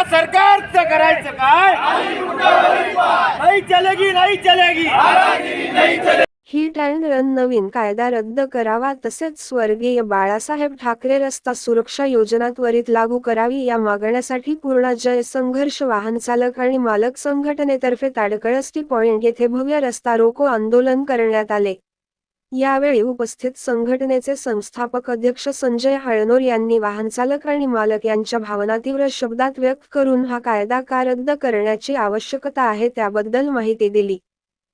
या सरकारचं करायचं काय? नाही चलेगी नाही चलेगी. हिट अँड रन नवीन कायदा रद्द करावा तसेच स्वर्गीय बाळासाहेब ठाकरे रस्ता सुरक्षा योजना त्वरित लागू करावी या मागण्यासाठी पूर्ण जय संघर्ष वाहन चालक आणि मालक संघटनेतर्फे ताडकळस्टी पॉइंट येथे भव्य रस्ता रोको आंदोलन करण्यात आले. यावेळी उपस्थित संघटनेचे संस्थापक अध्यक्ष संजय हळनोर यांनी वाहनचालक आणि मालक यांच्या भावना तीव्र शब्दात व्यक्त करून हा कायदा का रद्द करण्याची आवश्यकता आहे त्याबद्दल माहिती दिली.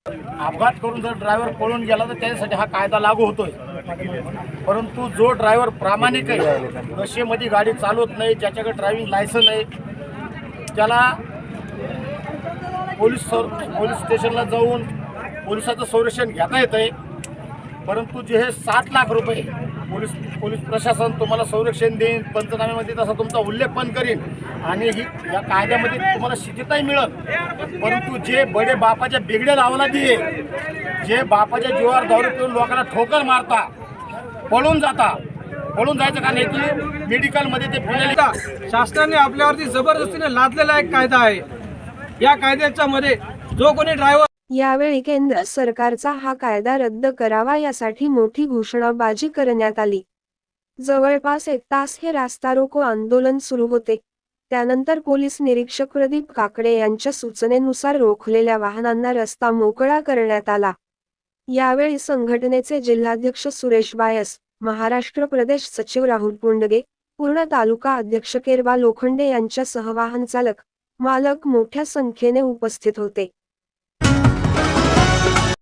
अपघात करून जर ड्रायव्हर पळून गेला तर त्याच्यासाठी हा कायदा लागू होतोय. परंतु जो ड्रायव्हर प्रामाणिक आहे नशेमध्ये गाडी चालवत नाही ज्याच्याकडे ड्रायव्हिंग लायसन आहे त्याला पोलीस पोलीस स्टेशनला जाऊन पोलिसाचं संरक्षण घेता येत आहे परंतु जे हे सात लाख रुपये पोलीस पोलीस प्रशासन तुम्हाला संरक्षण देईन पंचनाम्यामध्ये तसा तुमचा उल्लेख पण करीन. आणि ही या कायद्यामध्ये तुम्हाला शिथिताही मिळत परंतु जे बडे बापाच्या बिगड्या लावला दिये जे बापाच्या जीवावर दारू पिऊन लोकांना ठोकर मारता पळून जाता पळून जायचं का नाही की मेडिकलमध्ये ते फिरलेले शासनाने आपल्यावरती जबरदस्तीने लादलेला एक कायदा आहे. या कायद्याच्या मध्ये जो कोणी ड्रायव्हर यावेळी केंद्र सरकारचा हा कायदा रद्द करावा यासाठी मोठी घोषणाबाजी करण्यात आली. जवळपास एक तास हे रास्ता रोको आंदोलन सुरू होते. त्यानंतर पोलीस निरीक्षक प्रदीप काकडे यांच्या सूचनेनुसार रोखलेल्या वाहनांना रस्ता मोकळा करण्यात आला. यावेळी संघटनेचे जिल्हाध्यक्ष सुरेश बायस महाराष्ट्र प्रदेश सचिव राहुल पुंडगे पूर्ण तालुका अध्यक्ष केरबा लोखंडे यांच्यासह वाहन चालक मालक मोठ्या संख्येने उपस्थित होते.